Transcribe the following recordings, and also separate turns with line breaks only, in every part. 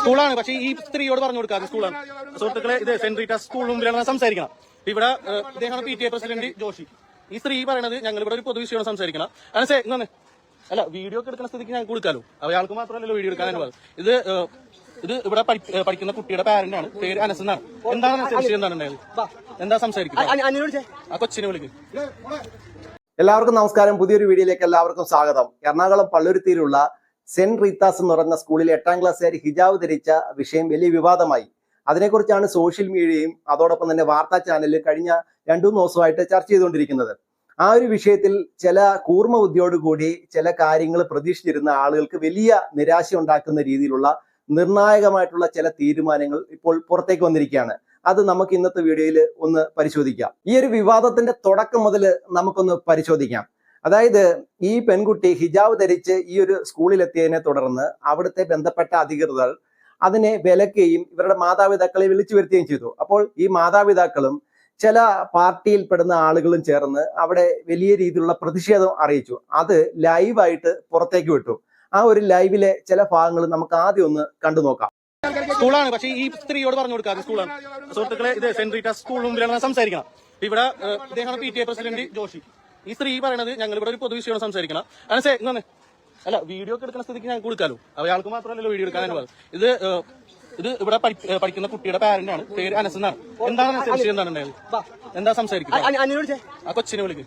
സ്കൂളാണ്. പക്ഷേ ഈ സ്ത്രീയോട് പറഞ്ഞു കൊടുക്കാതെ സ്കൂളാണ്. സുഹൃത്തുക്കളെ ഇത് സെന്റ് റീറ്റാസ് സ്കൂൾ മുമ്പിലാണ് സംസാരിക്കണം. ഇവിടെ ഇദ്ദേഹമാണ് P T A president Joshi. ഈ സ്ത്രീ പറയണത് ഞങ്ങൾ ഇവിടെ ഒരു പൊതുവിഷയമാണ് സംസാരിക്കണം. അനസേ ഇങ്ങനെ അല്ല വീഡിയോ ഒക്കെ എടുക്കുന്ന സ്ഥിതിക്ക് ഞങ്ങൾക്ക് കൊടുക്കാലോ? അയാൾക്ക് മാത്രമല്ലല്ലോ വീഡിയോ എടുക്കാൻ അനുവാദം. ഇത് ഇത് ഇവിടെ പഠിക്കുന്ന കുട്ടിയുടെ പാരന്റ് ആണ്. പേര് അനസ് എന്നാണ്. എന്താണ് അനസ് വിഷയം എന്താണ് ഉണ്ടായത്? എന്താ സംസാരിക്കുന്നത് ആ കൊച്ചിനെ വിളിക്കും.
എല്ലാവർക്കും നമസ്കാരം. പുതിയൊരു വീഡിയോയിലേക്ക് എല്ലാവർക്കും സ്വാഗതം. എറണാകുളം പള്ളുരുത്തിയിലുള്ള സെന്റ് റീത്താസ് എന്ന് പറയുന്ന സ്കൂളിൽ എട്ടാം ക്ലാസ്സുകാരി ഹിജാബ് ധരിച്ച വിഷയം വലിയ വിവാദമായി. അതിനെക്കുറിച്ചാണ് സോഷ്യൽ മീഡിയയും അതോടൊപ്പം തന്നെ വാർത്താ ചാനലും കഴിഞ്ഞ രണ്ടു മൂന്ന് ദിവസമായിട്ട് ചർച്ച ചെയ്തുകൊണ്ടിരിക്കുന്നത്. ആ ഒരു വിഷയത്തിൽ ചില കൂർമ്മ ബുദ്ധിയോടുകൂടി ചില കാര്യങ്ങൾ പ്രതീക്ഷിച്ചിരുന്ന ആളുകൾക്ക് വലിയ നിരാശ ഉണ്ടാക്കുന്ന രീതിയിലുള്ള നിർണായകമായിട്ടുള്ള ചില തീരുമാനങ്ങൾ ഇപ്പോൾ പുറത്തേക്ക് വന്നിരിക്കുകയാണ്. അത് നമുക്ക് ഇന്നത്തെ വീഡിയോയിൽ ഒന്ന് പരിശോധിക്കാം. ഈ ഒരു വിവാദത്തിന്റെ തുടക്കം മുതൽ നമുക്കൊന്ന് പരിശോധിക്കാം. അതായത് ഈ പെൺകുട്ടി ഹിജാബ് ധരിച്ച് ഈ ഒരു സ്കൂളിലെത്തിയതിനെ തുടർന്ന് അവിടുത്തെ ബന്ധപ്പെട്ട അധികൃതർ അതിനെ വിലക്കുകയും ഇവരുടെ മാതാപിതാക്കളെ വിളിച്ചു വരുത്തുകയും ചെയ്തു. അപ്പോൾ ഈ മാതാപിതാക്കളും ചില പാർട്ടിയിൽ പെടുന്ന ആളുകളും ചേർന്ന് അവിടെ വലിയ രീതിയിലുള്ള പ്രതിഷേധം അറിയിച്ചു. അത് ലൈവായിട്ട് പുറത്തേക്ക് വിട്ടു. ആ ഒരു ലൈവിലെ ചില ഭാഗങ്ങൾ നമുക്ക് ആദ്യം ഒന്ന് കണ്ടു നോക്കാം.
സ്കൂളാണ്. പക്ഷേ ഈ സ്ത്രീയോട് പറഞ്ഞു കൊടുക്കാതെ സ്കൂളാണ്. സുഹൃത്തുക്കളെ ഇത് സെന്റ് റീറ്റ സ്കൂൾ മുമ്പിലാണ് സംസാരിക്കണം. ഇവിടെ ഇദ്ദേഹമാണ് P T A president Joshi. ഈ സ്ത്രീ പറയണത് ഞങ്ങൾ ഇവിടെ ഒരു പൊതുവിഷയമാണ് സംസാരിക്കണം. അനസേ ഇങ്ങനെ അല്ല വീഡിയോ ഒക്കെ എടുക്കുന്ന സ്ഥിതിക്ക് ഞങ്ങൾക്ക് കൊടുക്കാലോ. അയാൾക്ക് മാത്രമല്ലല്ലോ വീഡിയോ എടുക്കാൻ ഇത് ഇത് ഇവിടെ പഠിക്കുന്ന കുട്ടിയുടെ പാരന്റ് ആണ്. പേര് അനസ് എന്നാണ്. എന്താണ് അനസ് വിഷയം എന്താണ് ഉണ്ടായത്? എന്താ സംസാരിക്കുന്നത്? ആ കൊച്ചിനെ വിളിക്കും.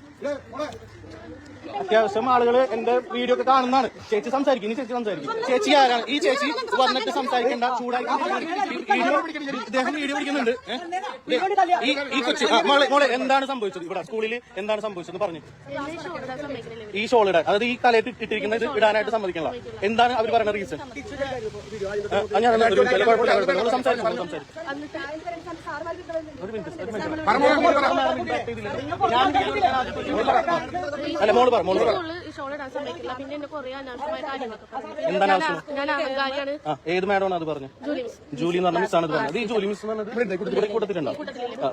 അത്യാവശ്യം ആളുകൾ എന്റെ വീഡിയോ ഒക്കെ കാണുന്നതാണ്. ചേച്ചി സംസാരിക്കും ചേച്ചി സംസാരിക്കും. ചേച്ചി ആരാണ്? ഈ ചേച്ചി വന്നിട്ട് സംസാരിക്കേണ്ട ചൂടായി വീഡിയോ ഇദ്ദേഹം വീഡിയോ പിടിക്കുന്നുണ്ട്. ഏ? ദേ, ഈ ഈ കൊച്ചി മോളെ മോളെ എന്താണ് സംഭവിച്ചത്? ഇവിടെ സ്കൂളിൽ എന്താണ് സംഭവിച്ചത് പറഞ്ഞു. ഈ ഷോൾ ഇടാൻ അതായത് ഈ തലയിട്ട് ഇട്ടിരിക്കുന്നത് ഇടാനായിട്ട് സമ്മതിക്കണല്ലോ. എന്താണ് അവർ പറയുന്ന റീസൺ ഞാൻ അല്ല. മോൾ പറ മോൾ പറ പറ
ഷോളിടാൻ സമ്മതിക്കില്ല പിന്നെ എന്നെ കുറെ അനാവശ്യമായ കാര്യങ്ങളൊക്കെ
എന്താണ്
ഞാൻ-
ആവശ്യം?
ഞാൻ അഹങ്കാരിയാണ്
ആ ഏത് മാഡമാണ് അത് പറഞ്ഞത്
ജൂലി മിസ്.
ജൂലി എന്ന് പറഞ്ഞ മിസ്സാണ് ഇത് പറഞ്ഞത്. ഈ ജൂലി മിസ് എന്ന് പറഞ്ഞത് കൂട്ടത്തിലുണ്ടോ?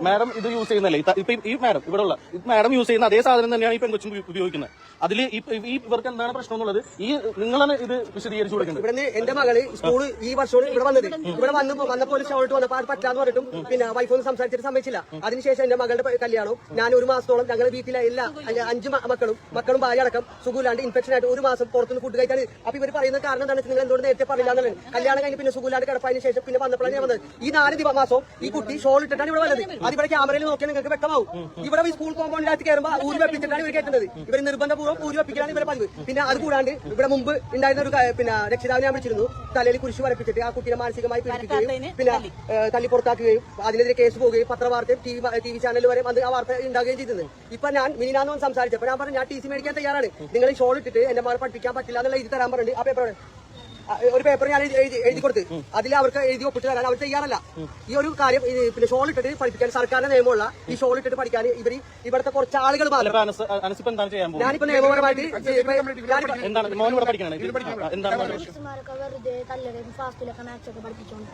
മാഡം ഇത് യൂസ് ചെയ്യുന്നല്ലേ ഇപ്പൊ ഈ മാഡം ഇവിടെ ഉള്ള മാഡം യൂസ് ചെയ്യുന്ന അതേ സാധനം തന്നെയാണ് ഈ പെൺകൊച്ചും ഉപ- ഉപയോഗിക്കുന്നത്. അതിൽ ഈ ഇവർക്ക് എന്താണ് പ്രശ്നം എന്നുള്ളത് ഈ നിങ്ങളാണ് ഇത് വിശദീകരിച്ചു കൊടുക്കുന്നത്
ഇവിടുന്ന് എന്റെ മകൾ സ്കൂൾ ഈ വർഷമാണ് ഇവിടെ വന്നത്. ഇവിടെ വന്നപ്പോ വന്നപ്പോൾ ഷോട്ട് വന്നപ്പോൾ അത് പറ്റാന്ന് പറഞ്ഞിട്ടും പിന്നെ വൈഫൊന്നും സംസാരിച്ചിട്ട് സമ്മതിച്ചില്ല. അതിനുശേഷം എന്റെ മകളുടെ പ- കല്യാണവും ഞാൻ ഒരു മാസത്തോളം ഞങ്ങളുടെ വീട്ടിലെ എല്ലാ അഞ്ച് അഞ്ച് മ- മക്കളും മക്കളും ഭാര്യ അടക്കം സുഖമില്ലാണ്ട് ഇൻഫെക്ഷൻ ആയിട്ട് ഒരു മാസം പുറത്തുനിന്ന് ഫുഡ് കഴിക്കാൻ അപ്പൊ ഇവർ പറയുന്ന കാരണം എന്താണ്? നിങ്ങൾ എന്തുകൊണ്ട് നേരത്തെ പറയില്ല എന്നുള്ളത്. കല്യാണം കഴിഞ്ഞ് പിന്നെ സുഖമില്ലാണ്ട് കിടപ്പതിന് ശേഷം പിന്നെ വന്നപ്പോഴാണ് ഞാൻ വന്നത്. ഈ നാല് ദിവസം ഈ കുട്ടി ഷോൾ ഇട്ടിട്ടാണ് ഇവിടെ വന്നത്. അത് ഇവിടെ ക്യാമറയിൽ നോക്കിയാൽ നിങ്ങൾക്ക് വ്യക്തമാവും. ഇവിടെ ഈ സ്കൂൾ കോമ്പൗണ്ടിനകത്ത് കയറുമ്പോൾ ഊരി വെപ്പിച്ചിട്ടാണ് ഇവർ കയറ്റുന്നത്. ഇവർ നിർബന്ധപൂർവം ഊരി വെപ്പിക്കാനാണ് ഇവരെ പതിവ്. പിന്നെ അത് കൂടാണ്ട് ഇവിടെ മുമ്പ് ഉണ്ടായിരുന്ന ഒരു പിന്നെ രക്ഷിതാവിനെ ഞാൻ വിളിച്ചിരുന്നു. തലയിൽ കുരിശ് വരപ്പിച്ചിട്ട് ആ കുട്ടിയെ മാനസികമായി പീഡിപ്പിക്കുകയും പിന്നെ തല്ലി. പുറത്താക്കുകയും അതിനെതിരെ കേസ് പോവുകയും പത്രവാർത്തയും T V T V channel വരെ അത് ആ വാർത്ത ഉണ്ടാകുകയും ചെയ്തത് ഇപ്പൊ ഞാൻ മിനിനാന്ന് സംസാരിച്ചപ്പോൾ ഞാൻ പറഞ്ഞു ഞാൻ ടി സി മേടിക്കാൻ തയ്യാറാണ്. നിങ്ങൾ ഈ ഷോൾ ഇട്ടിട്ട് എന്റെ മകളെ പഠിപ്പിക്കാൻ പറ്റില്ല എന്നുള്ള എഴുതി തരാൻ പറഞ്ഞിട്ട് ആ പേപ്പർ ഒരു പേപ്പർ ഞാൻ എഴുതി- കൊടുത്ത്. അതിൽ അവർക്ക് എഴുതി ഒപ്പിട്ട് തരാൻ അവർ തയ്യാറല്ല. ഈ ഒരു കാര്യം പിന്നെ ഷോൾ ഇട്ടിട്ട് പഠിപ്പിക്കാൻ സർക്കാരിന്റെ നിയമമുള്ള ഈ ഷോൾ ഇട്ടിട്ട് പഠിക്കാൻ ഇവർ ഇവിടുത്തെ കുറച്ച് ആളുകൾ ഞാനിപ്പോ നിയമപരമായിട്ട്
എന്താണ്? മോൻ ഇവിടെ പഠിക്കണേ എന്താണ് മോനെ
വെറുതെ തല്ലലും ഫാസ്റ്റിലൊക്കെ മാച്ചൊക്കെ പഠിപ്പിച്ചോണ്ട്.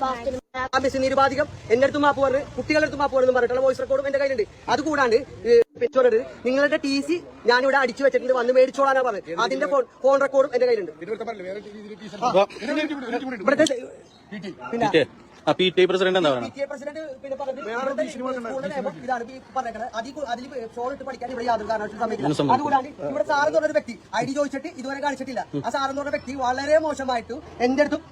ഫാസ്റ്റിൽ
മിസ് നിരുപാധികം. എന്റെ അടുത്ത് മാപ്പ് പറഞ്ഞു. കുട്ടികളുടെ അടുത്ത് മാപ്പ് പറഞ്ഞു. പറഞ്ഞിട്ടുള്ള വോയിസ് റെക്കോർഡും എന്റെ കയ്യിലുണ്ട്. അത് കൂടാണ്ട് പെറ്റോട് നിങ്ങളുടെ ടി സി ഞാനിവിടെ അടിച്ചു വെച്ചിട്ടുണ്ട്. വന്ന് മേടിച്ചോളാനാ പറഞ്ഞത്. അതിന്റെ ഫോൺ ഫോൺ റെക്കോർഡും എന്റെ കയ്യിലുണ്ട്. പിന്നെ
പി ടി എ. ആ പി ടി പ്രസിഡന്റ് എന്താ പറയുന്നത്
PTA പ്രസിഡന്റ് പിന്നെ പറഞ്ഞത് ഇവിടുത്തെ സ്കൂളിന്റെ ഇതാണ് ഈ പറഞ്ഞേക്കുന്നത് അതിൽ ഫോൺ ഇട്ട് പഠിക്കാൻ ഇവിടെ എന്ന് പറഞ്ഞ വ്യക്തി ഐ ഡി ചോദിച്ചിട്ട് ഇതുവരെ കാണിച്ചിട്ടില്ല. ആ സാറെന്ന് എന്ന് പറഞ്ഞ വ്യക്തി വളരെ മോശമായിട്ട് എന്റെ അടുത്തും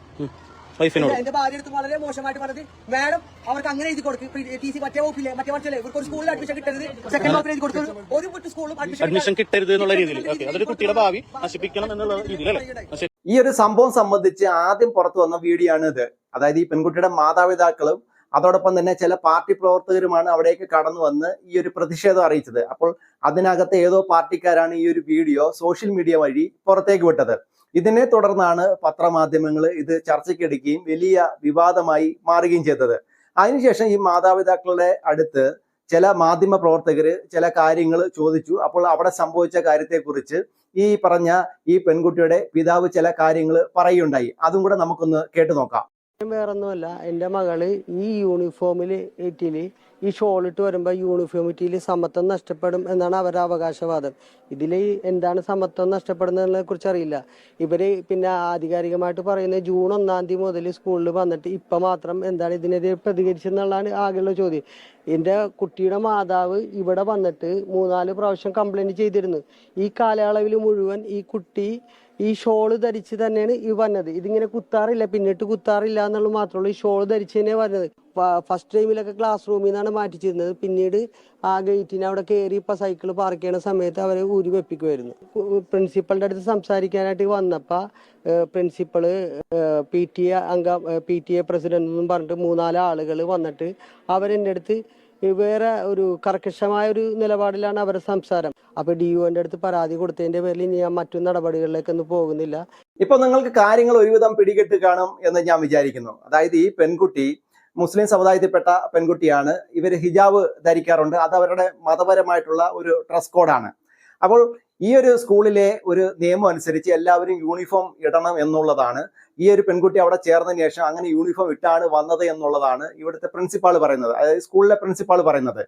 വൈഫിനോട്.
എന്റെ ഭാര്യ അടുത്ത് വളരെ മോശമായിട്ട് പറഞ്ഞത് മാഡം അവർക്ക് അങ്ങനെ എഴുതി കൊടുക്കും. ടി സി മറ്റേ വകുപ്പില്ലേ മറ്റേ വർഷല്ലേ ഇവർക്ക് ഒരു സ്കൂളിൽ അഡ്മിഷൻ കിട്ടരുത്. സെക്കൻഡ് മാത്രം എഴുതി കൊടുത്തത് ഒരു കുട്ടി സ്കൂളും അഡ്മിഷൻ
അഡ്മിഷൻ കിട്ടരുത് എന്നുള്ള രീതിയിൽ. ഓക്കെ അതൊരു കുട്ടിയുടെ ഭാവി നശിപ്പിക്കണം എന്നുള്ള രീതിയിൽ അല്ലേ?
ഈ ഒരു സംഭവം സംബന്ധിച്ച് ആദ്യം പുറത്തു വന്ന വീഡിയോ ആണ് ഇത്. അതായത് ഈ പെൺകുട്ടിയുടെ മാതാപിതാക്കളും അതോടൊപ്പം തന്നെ ചില പാർട്ടി പ്രവർത്തകരുമാണ് അവിടേക്ക് കടന്നു വന്ന് ഈ ഒരു പ്രതിഷേധം അറിയിച്ചത്. അപ്പോൾ അതിനകത്ത് ഏതോ പാർട്ടിക്കാരാണ് ഈ ഒരു വീഡിയോ സോഷ്യൽ മീഡിയ വഴി പുറത്തേക്ക് വിട്ടത്. ഇതിനെ തുടർന്നാണ് പത്രമാധ്യമങ്ങൾ ഇത് ചർച്ചയ്ക്കെടുക്കുകയും വലിയ വിവാദമായി മാറുകയും ചെയ്തത്. അതിനുശേഷം ഈ മാതാപിതാക്കളുടെ അടുത്ത് ചില മാധ്യമ പ്രവർത്തകർ ചില കാര്യങ്ങൾ ചോദിച്ചു. അപ്പോൾ അവിടെ സംഭവിച്ച കാര്യത്തെക്കുറിച്ച് ഈ പറഞ്ഞ ഈ പെൺകുട്ടിയുടെ പിതാവ് ചില കാര്യങ്ങൾ പറയുണ്ടായി അതും കൂടെ നമുക്കൊന്ന് കേട്ടു നോക്കാം.
വേറൊന്നുമല്ല. എന്റെ മകൾ ഈ യൂണിഫോമിൽ ഏറ്റിൽ ഈ ഷോളിട്ട് വരുമ്പോൾ യൂണിഫോമിറ്റിയിൽ സമത്വം നഷ്ടപ്പെടും എന്നാണ് അവരുടെ അവകാശവാദം. ഇതിൽ എന്താണ് സമത്വം നഷ്ടപ്പെടുന്നതിനെ കുറിച്ച് അറിയില്ല. ഇവർ പിന്നെ ആധികാരികമായിട്ട് പറയുന്നത് ജൂൺ ഒന്നാം തീയതി മുതൽ സ്കൂളിൽ വന്നിട്ട് ഇപ്പം മാത്രം എന്താണ് ഇതിനെതിരെ പ്രതികരിച്ചെന്നുള്ളതാണ് ആകെയുള്ള ചോദ്യം. എന്റെ കുട്ടിയുടെ മാതാവ് ഇവിടെ വന്നിട്ട് മൂന്നാൽ പ്രാവശ്യം കംപ്ലൈന്റ് ചെയ്തിരുന്നു. ഈ കാലയളവിൽ മുഴുവൻ ഈ കുട്ടി ഈ ഷോൾ ധരിച്ച് തന്നെയാണ് ഈ വന്നത്. ഇതിങ്ങനെ കുത്താറില്ല പിന്നിട്ട് കുത്താറില്ല എന്നുള്ളത് മാത്രമേ ഈ ഷോൾ ധരിച്ച് തന്നെ വന്നത്. ഫസ്റ്റ് ടൈമിലൊക്കെ ക്ലാസ് റൂമിൽ നിന്നാണ് മാറ്റിച്ചിരുന്നത്. പിന്നീട് ആ ഗേറ്റിന് അവിടെ കയറി ഇപ്പൊ സൈക്കിൾ പാർക്ക് ചെയ്യുന്ന സമയത്ത് അവരെ ഊരി വെപ്പിക്കുമായിരുന്നു പ്രിൻസിപ്പളിന്റെ അടുത്ത് സംസാരിക്കാനായിട്ട് വന്നപ്പോൾ പ്രിൻസിപ്പൾ പി ടി എ അംഗം പി ടി എ പ്രസിഡന്റ് എന്നും പറഞ്ഞിട്ട് മൂന്നാൽ ആളുകൾ വന്നിട്ട് അവരെന്റെ അടുത്ത് വേറെ ഒരു കർക്കശമായ ഒരു നിലപാടിലാണ് അവരുടെ സംസാരം. അപ്പൊ ഡി യുവിന്റെ അടുത്ത് പരാതി കൊടുത്തതിന്റെ പേരിൽ ഇനി ഞാൻ മറ്റു നടപടികളിലേക്കൊന്നും പോകുന്നില്ല.
ഇപ്പൊ നിങ്ങൾക്ക് കാര്യങ്ങൾ ഒരുവിധം പിടികെട്ട് കാണും എന്ന് ഞാൻ വിചാരിക്കുന്നു. അതായത് ഈ പെൺകുട്ടി മുസ്ലിം സമുദായത്തിൽപ്പെട്ട പെൺകുട്ടിയാണ്. ഇവർ ഹിജാബ് ധരിക്കാറുണ്ട്. അത് അവരുടെ മതപരമായിട്ടുള്ള ഒരു ഡ്രസ് കോഡാണ്. അപ്പോൾ ഈ ഒരു സ്കൂളിലെ ഒരു നിയമം അനുസരിച്ച് എല്ലാവരും യൂണിഫോം ഇടണം എന്നുള്ളതാണ്. ഈ ഒരു പെൺകുട്ടി അവിടെ ചേർന്നതിന് ശേഷം അങ്ങനെ യൂണിഫോം ഇട്ടാണ് വന്നത് എന്നുള്ളതാണ് ഇവിടുത്തെ പ്രിൻസിപ്പാൾ പറയുന്നത്. അതായത് സ്കൂളിലെ പ്രിൻസിപ്പാൾ പറയുന്നത്.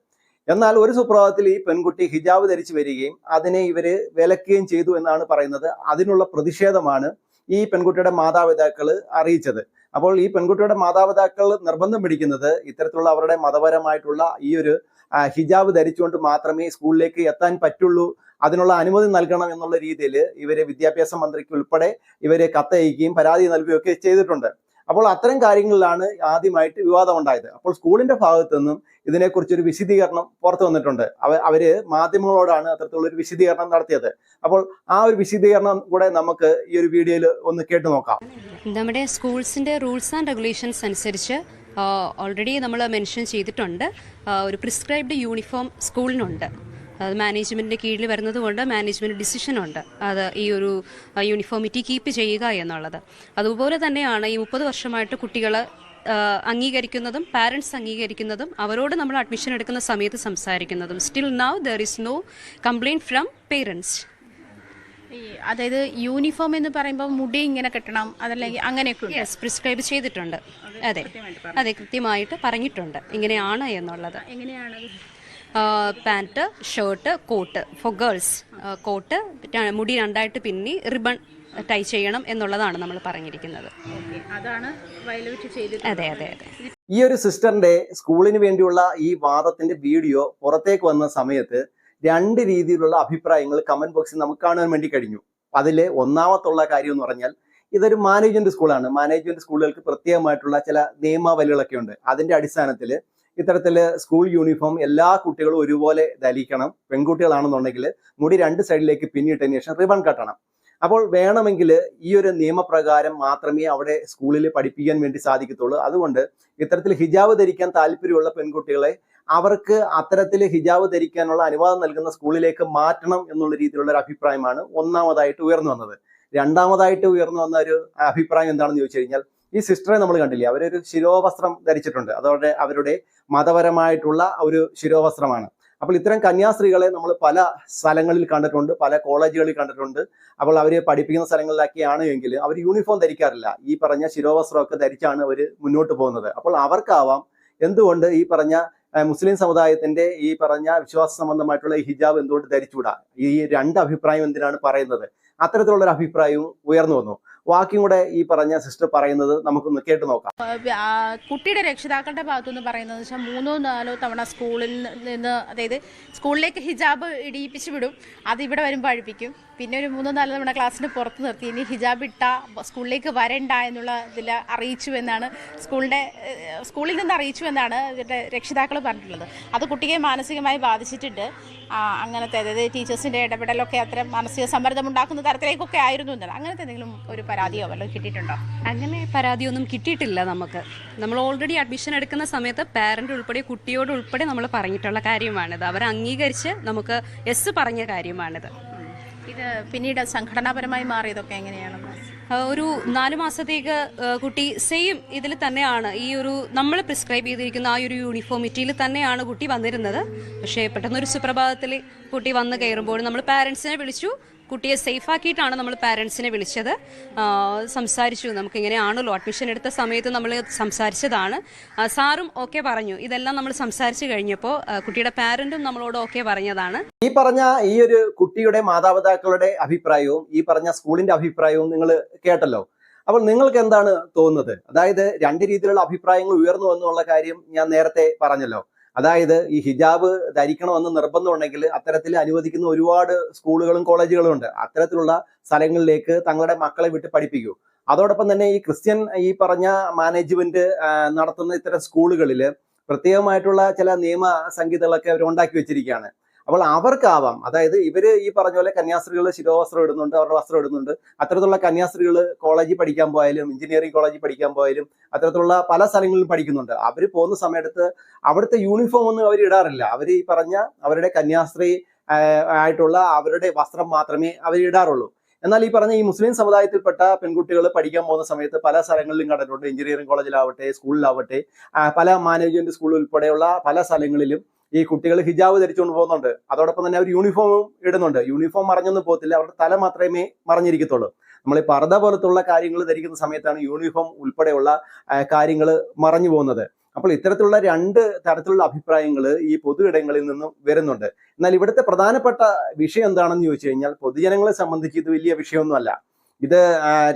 എന്നാൽ ഒരു സുപ്രഭാതത്തിൽ ഈ പെൺകുട്ടി ഹിജാബ് ധരിച്ചു വരികയും അതിനെ ഇവർ വിലക്കുകയും ചെയ്തു എന്നാണ് പറയുന്നത്. അതിനുള്ള പ്രതിഷേധമാണ് ഈ പെൺകുട്ടിയുടെ മാതാപിതാക്കൾ അറിയിച്ചത്. അപ്പോൾ ഈ പെൺകുട്ടിയുടെ മാതാപിതാക്കൾ നിർബന്ധം പിടിക്കുന്നത് ഇത്തരത്തിലുള്ള അവരുടെ മതപരമായിട്ടുള്ള ഈ ഒരു ഹിജാബ് ധരിച്ചുകൊണ്ട് മാത്രമേ സ്കൂളിലേക്ക് എത്താൻ പറ്റുള്ളൂ. അതിനുള്ള അനുമതി നൽകണം എന്നുള്ള രീതിയിൽ ഇവരെ വിദ്യാഭ്യാസ മന്ത്രിക്ക് ഉൾപ്പെടെ ഇവരെ കത്തയക്കുകയും പരാതി നൽകുകയൊക്കെ ചെയ്തിട്ടുണ്ട്. അപ്പോൾ അത്തരം കാര്യങ്ങളിലാണ് ആദ്യമായിട്ട് വിവാദം ഉണ്ടായത് അപ്പോൾ സ്കൂളിന്റെ ഭാഗത്തു നിന്നും ഇതിനെക്കുറിച്ചൊരു വിശദീകരണം പുറത്തു വന്നിട്ടുണ്ട്. അവ അവർ മാധ്യമങ്ങളോടാണ് അത്തരത്തിലുള്ള ഒരു വിശദീകരണം നടത്തിയത്. അപ്പോൾ ആ ഒരു വിശദീകരണം കൂടെ നമുക്ക് ഈ ഒരു വീഡിയോയിൽ ഒന്ന് കേട്ടു നോക്കാം.
നമ്മുടെ സ്കൂൾസിന്റെ റൂൾസ് ആൻഡ് റെഗുലേഷൻസ് അനുസരിച്ച് ഓൾറെഡി നമ്മൾ മെൻഷൻ ചെയ്തിട്ടുണ്ട്. ഒരു പ്രിസ്ക്രൈബ്ഡ് യൂണിഫോം സ്കൂളിനുണ്ട് അത് മാനേജ്മെന്റിന്റെ കീഴിൽ വരുന്നത് കൊണ്ട് മാനേജ്മെന്റ് ഡിസിഷനുണ്ട് അത് ഈ ഒരു യൂണിഫോമിറ്റി കീപ്പ് ചെയ്യുക എന്നുള്ളത്. അതുപോലെ തന്നെയാണ് ഈ മുപ്പത് വർഷമായിട്ട് കുട്ടികൾ അംഗീകരിക്കുന്നതും പാരൻസ് അംഗീകരിക്കുന്നതും അവരോട് നമ്മൾ അഡ്മിഷൻ എടുക്കുന്ന സമയത്ത് സംസാരിക്കുന്നതും. Still now there is no complaint from parents
ഈ അതായത് യൂണിഫോം എന്ന് പറയുമ്പോൾ മുടി ഇങ്ങനെ കെട്ടണം അതല്ലെങ്കിൽ അങ്ങനെയൊക്കെ ഉണ്ട്?
യെസ് പ്രിസ്ക്രൈബ് ചെയ്തിട്ടുണ്ട്. അതെ അതെ. കൃത്യമായിട്ട് പറഞ്ഞിട്ടുണ്ട്. ഇങ്ങനെയാണ് എന്നുള്ളത്.
എങ്ങനെയാണ്
pant shirt coat for girls coat മുടി രണ്ടായിട്ട് പിന്നി റിബൺ ടൈ ചെയ്യണം എന്നുള്ളതാണ് നമ്മൾ പറഞ്ഞിരിക്കുന്നത്.
അതാണ്
അതെ അതെ അതെ.
ഈ ഒരു സിസ്റ്ററിന്റെ സ്കൂളിന് വേണ്ടിയുള്ള ഈ വാദത്തിന്റെ വീഡിയോ പുറത്തേക്ക് വന്ന സമയത്ത് രണ്ട് രീതിയിലുള്ള അഭിപ്രായങ്ങൾ കമന്റ് ബോക്സിൽ നമുക്ക് കാണാൻ വേണ്ടി കഴിഞ്ഞു. അതിൽ ഒന്നാമത്തുള്ള കാര്യം എന്ന് പറഞ്ഞാൽ ഇതൊരു മാനേജ്മെന്റ് സ്കൂളാണ് മാനേജ്മെന്റ് സ്കൂളുകൾക്ക് പ്രത്യേകമായിട്ടുള്ള ചില നിയമാവലികളൊക്കെ ഉണ്ട്. അതിന്റെ അടിസ്ഥാനത്തിൽ ഇത്തരത്തിൽ സ്കൂൾ യൂണിഫോം എല്ലാ കുട്ടികളും ഒരുപോലെ ധരിക്കണം. പെൺകുട്ടികളാണെന്നുണ്ടെങ്കിൽ മുടി രണ്ട് സൈഡിലേക്ക് പിന്നിട്ടതിന് ശേഷം റിബൺ കട്ടണം. അപ്പോൾ വേണമെങ്കിൽ ഈ ഒരു നിയമപ്രകാരം മാത്രമേ അവിടെ സ്കൂളിൽ പഠിപ്പിക്കാൻ വേണ്ടി സാധിക്കത്തുള്ളൂ. അതുകൊണ്ട് ഇത്തരത്തിൽ ഹിജാബ് ധരിക്കാൻ താല്പര്യമുള്ള പെൺകുട്ടികളെ അവർക്ക് അത്തരത്തിൽ ഹിജാബ് ധരിക്കാനുള്ള അനുവാദം നൽകുന്ന സ്കൂളിലേക്ക് മാറ്റണം എന്നുള്ള രീതിയിലുള്ള ഒരു അഭിപ്രായമാണ് ഒന്നാമതായിട്ട് ഉയർന്നു വന്നത്. രണ്ടാമതായിട്ട് ഉയർന്നു വന്ന ഒരു അഭിപ്രായം എന്താണെന്ന് ചോദിച്ചു കഴിഞ്ഞാൽ ഈ സിസ്റ്ററെ നമ്മൾ കണ്ടില്ലേ അവരൊരു ശിരോവസ്ത്രം ധരിച്ചിട്ടുണ്ട്. അതോടെ അവരുടെ മതപരമായിട്ടുള്ള ഒരു ശിരോവസ്ത്രമാണ്. അപ്പോൾ ഇത്തരം കന്യാസ്ത്രീകളെ നമ്മൾ പല സ്ഥലങ്ങളിൽ കണ്ടിട്ടുണ്ട് പല കോളേജുകളിൽ കണ്ടിട്ടുണ്ട്. അപ്പോൾ അവർ പഠിപ്പിക്കുന്ന സ്ഥലങ്ങളിലൊക്കെയാണ് എങ്കിൽ അവർ യൂണിഫോം ധരിക്കാറില്ല. ഈ പറഞ്ഞ ശിരോവസ്ത്രമൊക്കെ ധരിച്ചാണ് അവർ മുന്നോട്ട് പോകുന്നത്. അപ്പോൾ അവർക്കാവാം എന്തുകൊണ്ട് ഈ പറഞ്ഞ മുസ്ലിം സമുദായത്തിന്റെ ഈ പറഞ്ഞ വിശ്വാസ സംബന്ധമായിട്ടുള്ള ഈ ഹിജാബ് എന്തുകൊണ്ട് ധരിച്ചുകൂടാ? ഈ രണ്ട് അഭിപ്രായം എന്തിനാണ് പറയുന്നത്? അത്തരത്തിലുള്ള ഒരു അഭിപ്രായവും ഉയർന്നു വന്നു. വാക്കിയും കൂടെ ഈ പറഞ്ഞ സിസ്റ്റർ പറയുന്നത് നമുക്കൊന്ന് കേട്ടു നോക്കാം.
കുട്ടിയുടെ രക്ഷിതാക്കളുടെ ഭാഗത്തുനിന്ന് പറയുന്നത് വെച്ചാൽ മൂന്നോ നാലോ തവണ സ്കൂളിൽ നിന്ന് അതായത് സ്കൂളിലേക്ക് ഹിജാബ് ഇടിയിപ്പിച്ച് വിടും. അത് ഇവിടെ വരുമ്പോൾ അഴിപ്പിക്കും. പിന്നെ ഒരു മൂന്നോ നാലോ നമ്മുടെ ക്ലാസ്സിന് പുറത്ത് നിർത്തി. ഇനി ഹിജാബ് ഇട്ട സ്കൂളിലേക്ക് വരണ്ട എന്നുള്ള ഇതിൽ അറിയിച്ചു എന്നാണ് സ്കൂളിന്റെ സ്കൂളിൽ നിന്ന് അറിയിച്ചു എന്നാണ് ഇവരുടെ രക്ഷിതാക്കൾ പറഞ്ഞിട്ടുള്ളത്. അത് കുട്ടിയെ മാനസികമായി ബാധിച്ചിട്ടുണ്ട്. അങ്ങനത്തെ അതായത് ടീച്ചേഴ്സിന്റെ ഇടപെടലൊക്കെ അത്ര മാനസിക സമ്മർദ്ദം ഉണ്ടാക്കുന്ന തരത്തിലേക്കൊക്കെ ആയിരുന്നു എന്നാണ് അങ്ങനത്തെ എന്തെങ്കിലും ഒരു പരാതിയോ വല്ലതും കിട്ടിയിട്ടുണ്ടോ?
അങ്ങനെ പരാതിയൊന്നും കിട്ടിയിട്ടില്ല നമുക്ക്. നമ്മൾ ഓൾറെഡി അഡ്മിഷൻ എടുക്കുന്ന സമയത്ത് പാരന്റ് ഉൾപ്പെടെ കുട്ടിയോട് ഉൾപ്പെടെ നമ്മൾ പറഞ്ഞിട്ടുള്ള കാര്യമാണിത്. അവർ അംഗീകരിച്ച് നമുക്ക് എസ് പറഞ്ഞ കാര്യമാണിത്.
ഇത് പിന്നീട് സംഘടനാപരമായി മാറിയതൊക്കെ
എങ്ങനെയാണ്? ഒരു നാല് മാസത്തേക്ക് കുട്ടി സെയിം ഇതിൽ തന്നെയാണ്. ഈ ഒരു നമ്മൾ പ്രിസ്ക്രൈബ് ചെയ്തിരിക്കുന്ന ആ ഒരു യൂണിഫോമിറ്റിയിൽ തന്നെയാണ് കുട്ടി വന്നിരുന്നത്. പക്ഷേ പെട്ടെന്നൊരു സുപ്രഭാതത്തിൽ കുട്ടി വന്ന് കയറുമ്പോൾ നമ്മൾ പാരൻസിനെ വിളിച്ചു. കുട്ടിയെ സേഫാക്കിയിട്ടാണ് നമ്മൾ പാരൻസിനെ വിളിച്ചത്. സംസാരിച്ചു. നമുക്ക് ഇങ്ങനെയാണല്ലോ അഡ്മിഷൻ എടുത്ത സമയത്ത് നമ്മൾ സംസാരിച്ചതാണ്. സാറും ഓക്കെ പറഞ്ഞു. ഇതെല്ലാം നമ്മൾ സംസാരിച്ചു കഴിഞ്ഞപ്പോൾ കുട്ടിയുടെ പാരന്റും നമ്മളോട് ഓക്കെ പറഞ്ഞതാണ്.
ഈ പറഞ്ഞ ഈ ഒരു കുട്ടിയുടെ മാതാപിതാക്കളുടെ അഭിപ്രായവും ഈ പറഞ്ഞ സ്കൂളിന്റെ അഭിപ്രായവും നിങ്ങൾ കേട്ടല്ലോ. അപ്പോൾ നിങ്ങൾക്ക് എന്താണ് തോന്നുന്നത്? അതായത് രണ്ട് രീതിയിലുള്ള അഭിപ്രായങ്ങൾ ഉയർന്നു വന്നുള്ള കാര്യം ഞാൻ നേരത്തെ പറഞ്ഞല്ലോ. അതായത് ഈ ഹിജാബ് ധരിക്കണമെന്ന് നിർബന്ധമുണ്ടെങ്കിൽ അത്തരത്തിൽ അനുവദിക്കുന്ന ഒരുപാട് സ്കൂളുകളും കോളേജുകളും ഉണ്ട്. അത്തരത്തിലുള്ള സ്ഥലങ്ങളിലേക്ക് തങ്ങളുടെ മക്കളെ വിട്ട് പഠിപ്പിക്കൂ. അതോടൊപ്പം തന്നെ ഈ ക്രിസ്ത്യൻ ഈ പറഞ്ഞ മാനേജ്മെന്റ് നടത്തുന്ന ഇത്തരം സ്കൂളുകളിൽ പ്രത്യേകമായിട്ടുള്ള ചില നിയമ സംഹിതകളൊക്കെ അവർ ഉണ്ടാക്കി വെച്ചിരിക്കുകയാണ്. അപ്പോൾ അവർക്കാവാം. അതായത് ഇവർ ഈ പറഞ്ഞ പോലെ കന്യാസ്ത്രീകൾ ശിരോവസ്ത്രം ഇടുന്നുണ്ട് അവരുടെ വസ്ത്രം ഇടുന്നുണ്ട്. അത്തരത്തിലുള്ള കന്യാസ്ത്രീകൾ കോളേജിൽ പഠിക്കാൻ പോയാലും എഞ്ചിനീയറിംഗ് കോളേജിൽ പഠിക്കാൻ പോയാലും അത്തരത്തിലുള്ള പല സ്ഥലങ്ങളിലും പഠിക്കുന്നുണ്ട്. അവർ പോകുന്ന സമയത്ത് അവിടുത്തെ യൂണിഫോം ഒന്നും അവർ ഇടാറില്ല. അവർ ഈ പറഞ്ഞ അവരുടെ കന്യാസ്ത്രീ ആയിട്ടുള്ള അവരുടെ വസ്ത്രം മാത്രമേ അവർ ഇടാറുള്ളൂ. എന്നാൽ ഈ പറഞ്ഞ ഈ മുസ്ലിം സമുദായത്തിൽപ്പെട്ട പെൺകുട്ടികൾ പഠിക്കാൻ പോകുന്ന സമയത്ത് പല സ്ഥലങ്ങളിലും കണ്ടിട്ടുണ്ട്. എഞ്ചിനീയറിംഗ് കോളേജിലാവട്ടെ സ്കൂളിലാവട്ടെ പല മാനേജ്മെന്റ് സ്കൂൾ ഉൾപ്പെടെയുള്ള പല സ്ഥലങ്ങളിലും ഈ കുട്ടികൾ ഹിജാബ് ധരിച്ചുകൊണ്ട് പോകുന്നുണ്ട്. അതോടൊപ്പം തന്നെ അവർ യൂണിഫോമും ഇടുന്നുണ്ട്. യൂണിഫോം മറഞ്ഞൊന്നും പോകത്തില്ല. അവരുടെ തല മാത്രമേ മറഞ്ഞിരിക്കത്തുള്ളൂ. നമ്മൾ ഈ പർദ്ദ പോലത്തുള്ള കാര്യങ്ങൾ ധരിക്കുന്ന സമയത്താണ് യൂണിഫോം ഉൾപ്പെടെയുള്ള കാര്യങ്ങൾ മറഞ്ഞു പോകുന്നത്. അപ്പോൾ ഇത്തരത്തിലുള്ള രണ്ട് തരത്തിലുള്ള അഭിപ്രായങ്ങൾ ഈ പൊതു ഇടങ്ങളിൽ നിന്നും വരുന്നുണ്ട്. എന്നാൽ ഇവിടുത്തെ പ്രധാനപ്പെട്ട വിഷയം എന്താണെന്ന് ചോദിച്ചു കഴിഞ്ഞാൽ പൊതുജനങ്ങളെ സംബന്ധിച്ച് ഇത് വലിയ വിഷയമൊന്നുമല്ല. ഇത്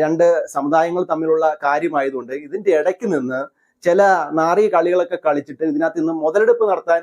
രണ്ട് സമുദായങ്ങൾ തമ്മിലുള്ള കാര്യമായതുകൊണ്ട് ഇതിന്റെ ഇടയ്ക്ക് നിന്ന് ചില നാറിയ കളികളൊക്കെ കളിച്ചിട്ട് ഇതിനകത്ത് നിന്ന് മുതലെടുപ്പ് നടത്താൻ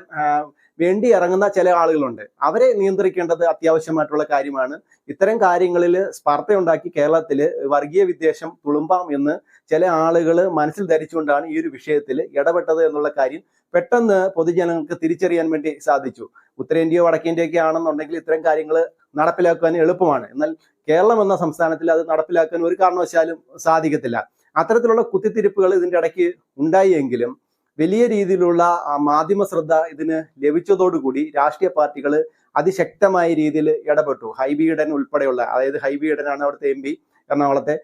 വേണ്ടി ഇറങ്ങുന്ന ചില ആളുകളുണ്ട്. അവരെ നിയന്ത്രിക്കേണ്ടത് അത്യാവശ്യമായിട്ടുള്ള കാര്യമാണ്. ഇത്തരം കാര്യങ്ങളിൽ സ്പർദ്ധയുണ്ടാക്കി കേരളത്തിൽ വർഗീയ വിദ്വേഷം തുളുമ്പാം എന്ന് ചില ആളുകൾ മനസ്സിൽ ധരിച്ചുകൊണ്ടാണ് ഈ ഒരു വിഷയത്തിൽ ഇടപെട്ടത് എന്നുള്ള കാര്യം പെട്ടെന്ന് പൊതുജനങ്ങൾക്ക് തിരിച്ചറിയാൻ വേണ്ടി സാധിച്ചു. ഉത്തരേന്ത്യയോ വടക്കേന്ത്യയൊക്കെ ആണെന്നുണ്ടെങ്കിൽ ഇത്തരം കാര്യങ്ങൾ നടപ്പിലാക്കാൻ എളുപ്പമാണ്. എന്നാൽ കേരളം എന്ന സംസ്ഥാനത്തിൽ അത് നടപ്പിലാക്കാൻ ഒരു കാരണവശാലും സാധിക്കത്തില്ല. അത്തരത്തിലുള്ള കുത്തിത്തിരിപ്പുകൾ ഇതിന്റെ ഇടയ്ക്ക് ഉണ്ടായെങ്കിലും വലിയ രീതിയിലുള്ള മാധ്യമ ശ്രദ്ധ ഇതിന് ലഭിച്ചതോടുകൂടി രാഷ്ട്രീയ പാർട്ടികൾ അതിശക്തമായ രീതിയിൽ ഇടപെട്ടു. ഹൈബി ഇടൻ ഉൾപ്പെടെയുള്ള അതായത് ഹൈബി ഇടനാണ് അവിടുത്തെ എം പി എറണാകുളത്തെ.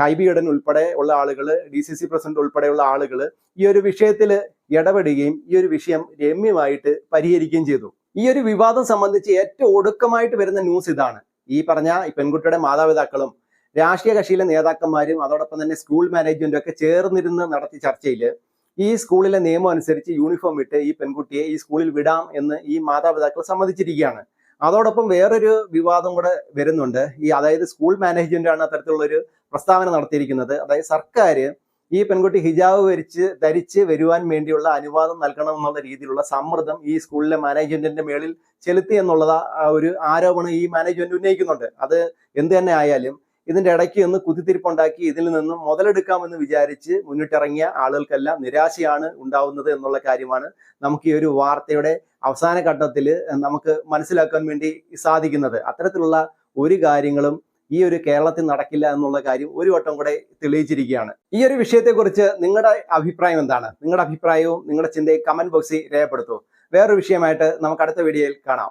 ഹൈബി ഇടൻ ഉൾപ്പെടെ ഉള്ള ആളുകൾ ഡി സി സി പ്രസിഡന്റ് ഉൾപ്പെടെയുള്ള ആളുകൾ ഈ ഒരു വിഷയത്തിൽ ഇടപെടുകയും ഈ ഒരു വിഷയം രമ്യമായിട്ട് പരിഹരിക്കുകയും ചെയ്തു. ഈ ഒരു വിവാദം സംബന്ധിച്ച് ഏറ്റവും ഒടുക്കമായിട്ട് വരുന്ന ന്യൂസ് ഇതാണ്. ഈ പറഞ്ഞ പെൺകുട്ടിയുടെ മാതാപിതാക്കളും രാഷ്ട്രീയ കക്ഷിയിലെ നേതാക്കന്മാരും അതോടൊപ്പം തന്നെ സ്കൂൾ മാനേജ്മെന്റും ഒക്കെ ചേർന്നിരുന്ന് നടത്തിയ ചർച്ചയിൽ ഈ സ്കൂളിലെ നിയമം അനുസരിച്ച് യൂണിഫോം ഇട്ട് ഈ പെൺകുട്ടിയെ ഈ സ്കൂളിൽ വിടാം എന്ന് ഈ മാതാപിതാക്കൾ സമ്മതിച്ചിരിക്കുകയാണ്. അതോടൊപ്പം വേറൊരു വിവാദം കൂടെ വരുന്നുണ്ട്. ഈ അതായത് സ്കൂൾ മാനേജ്മെന്റ് ആണ് അത്തരത്തിലുള്ള ഒരു പ്രസ്താവന നടത്തിയിരിക്കുന്നത്. അതായത് സർക്കാർ ഈ പെൺകുട്ടി ഹിജാബ് വരിച്ച് ധരിച്ച് വരുവാൻ വേണ്ടിയുള്ള അനുവാദം നൽകണം എന്നുള്ള രീതിയിലുള്ള സമ്മർദ്ദം ഈ സ്കൂളിലെ മാനേജ്മെന്റിന്റെ മേളിൽ ചെലുത്തി എന്നുള്ള ഒരു ആരോപണം ഈ മാനേജ്മെന്റ് ഉന്നയിക്കുന്നുണ്ട്. അത് എന്ത് തന്നെ ആയാലും ഇതിന്റെ ഇടയ്ക്ക് നിന്ന് കുത്തിത്തിരിപ്പുണ്ടാക്കി ഇതിൽ നിന്നും മുതലെടുക്കാമെന്ന് വിചാരിച്ച് മുന്നിട്ടിറങ്ങിയ ആളുകൾക്കെല്ലാം നിരാശയാണ് ഉണ്ടാവുന്നത് എന്നുള്ള കാര്യമാണ് നമുക്ക് ഈ ഒരു വാർത്തയുടെ അവസാന ഘട്ടത്തിൽ നമുക്ക് മനസ്സിലാക്കാൻ വേണ്ടി സാധിക്കുന്നത്. അത്തരത്തിലുള്ള ഒരു കാര്യങ്ങളും ഈ ഒരു കേരളത്തിൽ നടക്കില്ല എന്നുള്ള കാര്യം ഒരു വട്ടം കൂടെ തെളിയിച്ചിരിക്കുകയാണ്. ഈ ഒരു വിഷയത്തെക്കുറിച്ച് നിങ്ങളുടെ അഭിപ്രായം എന്താണ്? നിങ്ങളുടെ അഭിപ്രായവും നിങ്ങളുടെ ചിന്തയും കമന്റ് ബോക്സിൽ രേഖപ്പെടുത്തൂ. വേറൊരു വിഷയമായിട്ട് നമുക്ക് അടുത്ത വീഡിയോയിൽ കാണാം.